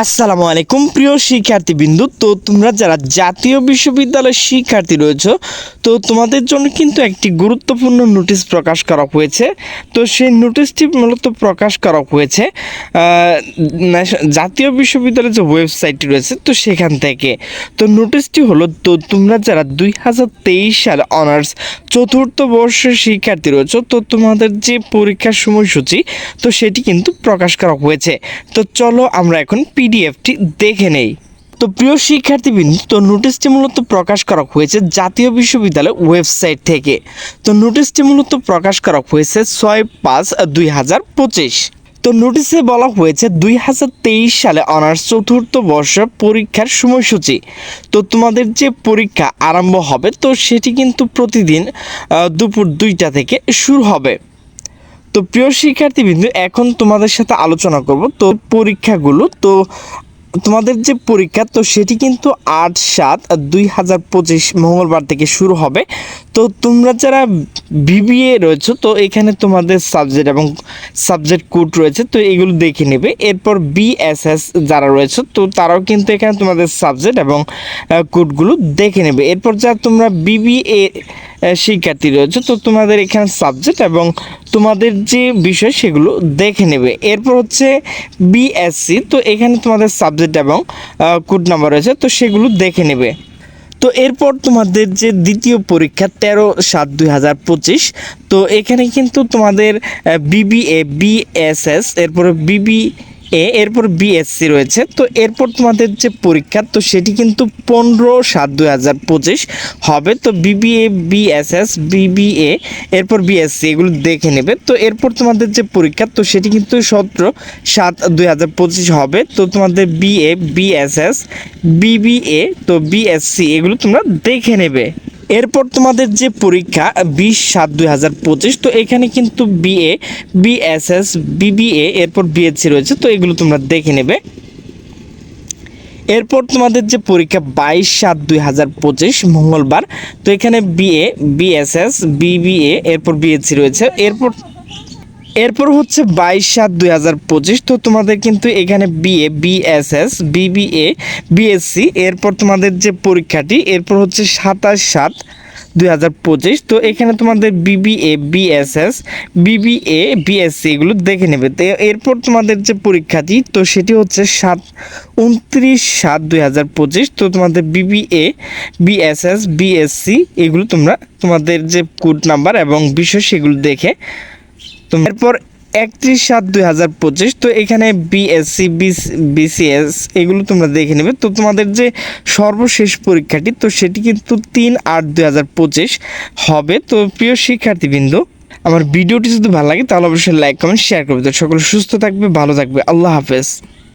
আসসালামু আলাইকুম, প্রিয় শিক্ষার্থীবৃন্দু। তো তোমরা যারা জাতীয় বিশ্ববিদ্যালয়ের শিক্ষার্থী রয়েছে, তো তোমাদের জন্য কিন্তু একটি গুরুত্বপূর্ণ নোটিশ প্রকাশ করা হয়েছে। তো সেই নোটিশটি মূলত প্রকাশ করা হয়েছে জাতীয় বিশ্ববিদ্যালয়ের যে ওয়েবসাইটটি রয়েছে, তো সেখান থেকে। তো নোটিশটি হলো, তো তোমরা যারা দুই হাজার তেইশ সালে অনার্স চতুর্থ বর্ষের শিক্ষার্থী রয়েছে, তো তোমাদের যে পরীক্ষার সময়সূচি, তো সেটি কিন্তু প্রকাশ করা হয়েছে। তো চলো আমরা এখন পিডিএফটি দেখে নেই। তো প্রিয় শিক্ষার্থীবৃন্দ, তো নোটিশটি মূলত প্রকাশ করা হয়েছে জাতীয় বিশ্ববিদ্যালয়ের ওয়েবসাইট থেকে। তো নোটিশটি মূলত প্রকাশ করা হয়েছে ছয় পাঁচ দুই হাজার পঁচিশ। তো নোটিশে বলা হয়েছে দুই হাজার তেইশ সালে অনার্স চতুর্থ বর্ষ পরীক্ষার সময়সূচি। তো তোমাদের যে পরীক্ষা আরম্ভ হবে, তো সেটি কিন্তু প্রতিদিন দুপুর দুইটা থেকে শুরু হবে। তো প্রিয় শিক্ষার্থীবৃন্দ, এখন তোমাদের সাথে আলোচনা করব তো পরীক্ষাগুলো। তো তোমাদের যে পরীক্ষা, তো সেটি কিন্তু আট সাত দুই হাজার পঁচিশ মঙ্গলবার থেকে শুরু হবে। তো তোমরা যারা বিবিএ রয়েছে, তো এখানে তোমাদের সাবজেক্ট এবং সাবজেক্ট কোড রয়েছে, তো এগুলো দেখে নেবে। এরপর বিএসএস যারা রয়েছে, তো তারাও কিন্তু এখানে তোমাদের সাবজেক্ট এবং কোডগুলো দেখে নেবে। এরপর যা তোমরা বিবিএ শিক্ষার্থী রয়েছে, তো তোমাদের এখানে সাবজেক্ট এবং তোমাদের যে বিষয় সেগুলো দেখে নেবে। এরপর হচ্ছে বিএসসি তো এখানে তোমাদের সাবজেক্ট এবং কোড নাম্বার রয়েছে, তো সেগুলো দেখে নেবে। তো এরপর তোমাদের যে দ্বিতীয় পরীক্ষা, তেরো সাত দুই হাজার পঁচিশ, তো এখানে কিন্তু তোমাদের বিবিএ বিএসএস এরপরে বিবি এ, এরপর বিএসসি রয়েছে। তো এরপর তোমাদের যে পরীক্ষা, তো সেটি কিন্তু পনেরো সাত দুই হাজার পঁচিশ হবে। তো বিবিএ বিএসএস বিবিএ এরপর বিএসসি এগুলো দেখে নেবে। তো এরপর তোমাদের যে পরীক্ষা, তো সেটি কিন্তু সতেরো সাত দুই হাজার পঁচিশ হবে। তো তোমাদের বিএ বিএসএস বিবিএ তো বিএসসি এগুলো তোমরা দেখে নেবে। এরপর তোমাদের যে পরীক্ষা বিশ সাত দুই হাজার পঁচিশ, তো এখানে কিন্তু বিএ, বিএসএস, বিবিএ, এরপর বিএসসি রয়েছে, তো এগুলো তোমরা দেখে নেবে। এরপর তোমাদের যে পরীক্ষা, বাইশ সাত দুই হাজার পঁচিশ, মঙ্গলবার, তো এখানে বিএ, বিএসএস, বিবিএ, এরপর বিএসসি রয়েছে। এরপর এরপর হচ্ছে বাইশ সাত দুই হাজার পঁচিশ, তো তোমাদের কিন্তু এখানে বিএ বিএসএস বিবিএ বিএসসি এরপর তোমাদের যে পরীক্ষাটি, এরপর হচ্ছে সাতাশ সাত দুই হাজার পঁচিশ, তো এখানে তোমাদের বিবিএ বিএসএস বিবিএ বিএসসি এগুলো দেখে নেবে। তো এরপর তোমাদের যে পরীক্ষাটি, তো সেটি হচ্ছে সাত উনত্রিশ সাত দুই হাজার পঁচিশ, তো তোমাদের বিবিএ বিএসএস বিএসসি এগুলো তোমরা তোমাদের যে কোড নাম্বার এবং বিষয় সেগুলো দেখে এরপর একত্রিশ সাত দুই হাজার পঁচিশ, তো এখানে বিএসসি বিসিএস এগুলো তোমরা দেখে নেবে। তো তোমাদের যে সর্বশেষ পরীক্ষাটি, তো সেটি কিন্তু তিন আট দুই হাজার পঁচিশ হবে। তো প্রিয় শিক্ষার্থীবৃন্দ, আমার ভিডিওটি যদি ভালো লাগে, তাহলে অবশ্যই লাইক কমেন্ট শেয়ার করবে। তো সকলে সুস্থ থাকবে, ভালো থাকবে। আল্লাহ হাফেজ।